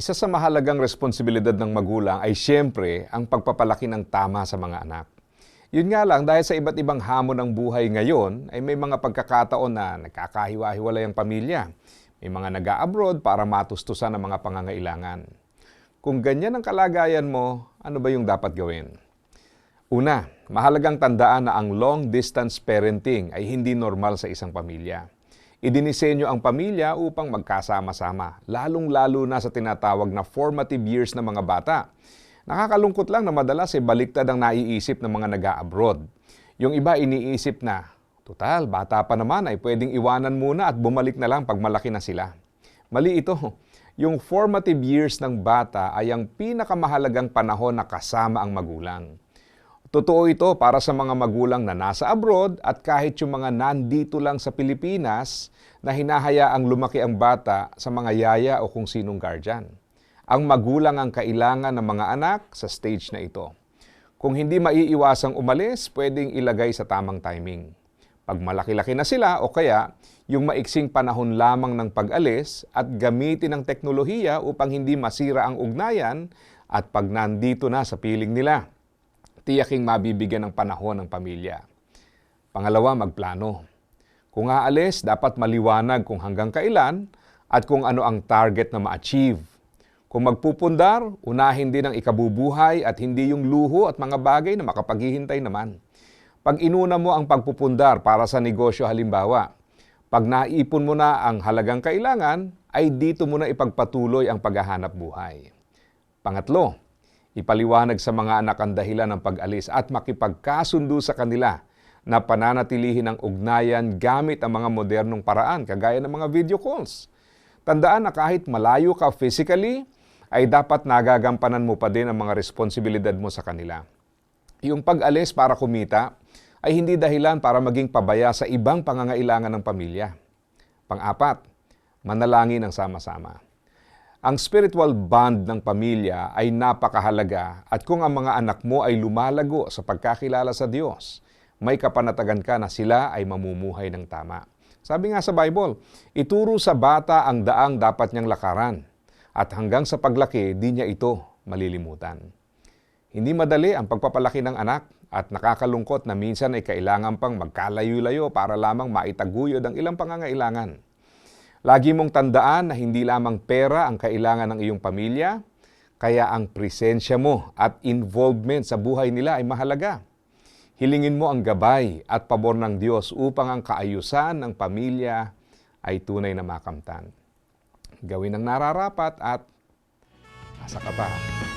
Isa sa mahalagang responsibilidad ng magulang ay siyempre ang pagpapalaki ng tama sa mga anak. Yun nga lang, dahil sa iba't ibang hamon ng buhay ngayon, ay may mga pagkakataon na nagkakahiwa-hiwalay ang pamilya. May mga nag-abroad para matustusan ang mga pangangailangan. Kung ganyan ang kalagayan mo, ano ba yung dapat gawin? Una, mahalagang tandaan na ang long-distance parenting ay hindi normal sa isang pamilya. Idinisenyo ang pamilya upang magkasama-sama, lalong-lalo na sa tinatawag na formative years ng mga bata. Nakakalungkot lang na madalas ay baliktad ang naiisip ng mga nag-abroad. Yung iba iniisip na, total, bata pa naman ay pwedeng iwanan muna at bumalik na lang pag malaki na sila. Mali ito. Yung formative years ng bata ay ang pinakamahalagang panahon na kasama ang magulang. Totoo ito para sa mga magulang na nasa abroad at kahit yung mga nandito lang sa Pilipinas na hinahayaang lumaki ang bata sa mga yaya o kung sinong guardian. Ang magulang ang kailangan ng mga anak sa stage na ito. Kung hindi maiiwasang umalis, pwedeng ilagay sa tamang timing. Pag malaki-laki na sila o kaya yung maiksing panahon lamang ng pag-alis at gamitin ang teknolohiya upang hindi masira ang ugnayan at pag nandito na sa piling nila tiyaking mabibigyan ng panahon ng pamilya. Pangalawa, magplano. Kung aalis, dapat maliwanag kung hanggang kailan at kung ano ang target na ma-achieve. Kung magpupundar, unahin din ang ikabubuhay at hindi yung luho at mga bagay na makapaghihintay naman. Pag inuna mo ang pagpupundar para sa negosyo halimbawa, pag naipon mo na ang halagang kailangan, ay dito mo na ipagpatuloy ang paghahanap buhay. Pangatlo, ipaliwanag sa mga anak ang dahilan ng pag-alis at makipagkasundo sa kanila na pananatilihin ang ugnayan gamit ang mga modernong paraan kagaya ng mga video calls. Tandaan na kahit malayo ka physically, ay dapat nagagampanan mo pa din ang mga responsibilidad mo sa kanila. Yung pag-alis para kumita ay hindi dahilan para maging pabaya sa ibang pangangailangan ng pamilya. Pang-apat, manalangin ng sama-sama. Ang spiritual bond ng pamilya ay napakahalaga at kung ang mga anak mo ay lumalago sa pagkakilala sa Diyos, may kapanatagan ka na sila ay mamumuhay ng tama. Sabi nga sa Bible, ituro sa bata ang daang dapat niyang lakaran at hanggang sa paglaki, di niya ito malilimutan. Hindi madali ang pagpapalaki ng anak at nakakalungkot na minsan ay kailangan pang magkalayo-layo para lamang maitaguyod ang ilang pangangailangan. Lagi mong tandaan na hindi lamang pera ang kailangan ng iyong pamilya, kaya ang presensya mo at involvement sa buhay nila ay mahalaga. Hilingin mo ang gabay at pabor ng Diyos upang ang kaayusan ng pamilya ay tunay na makamtan. Gawin ang nararapat at asa ka pa.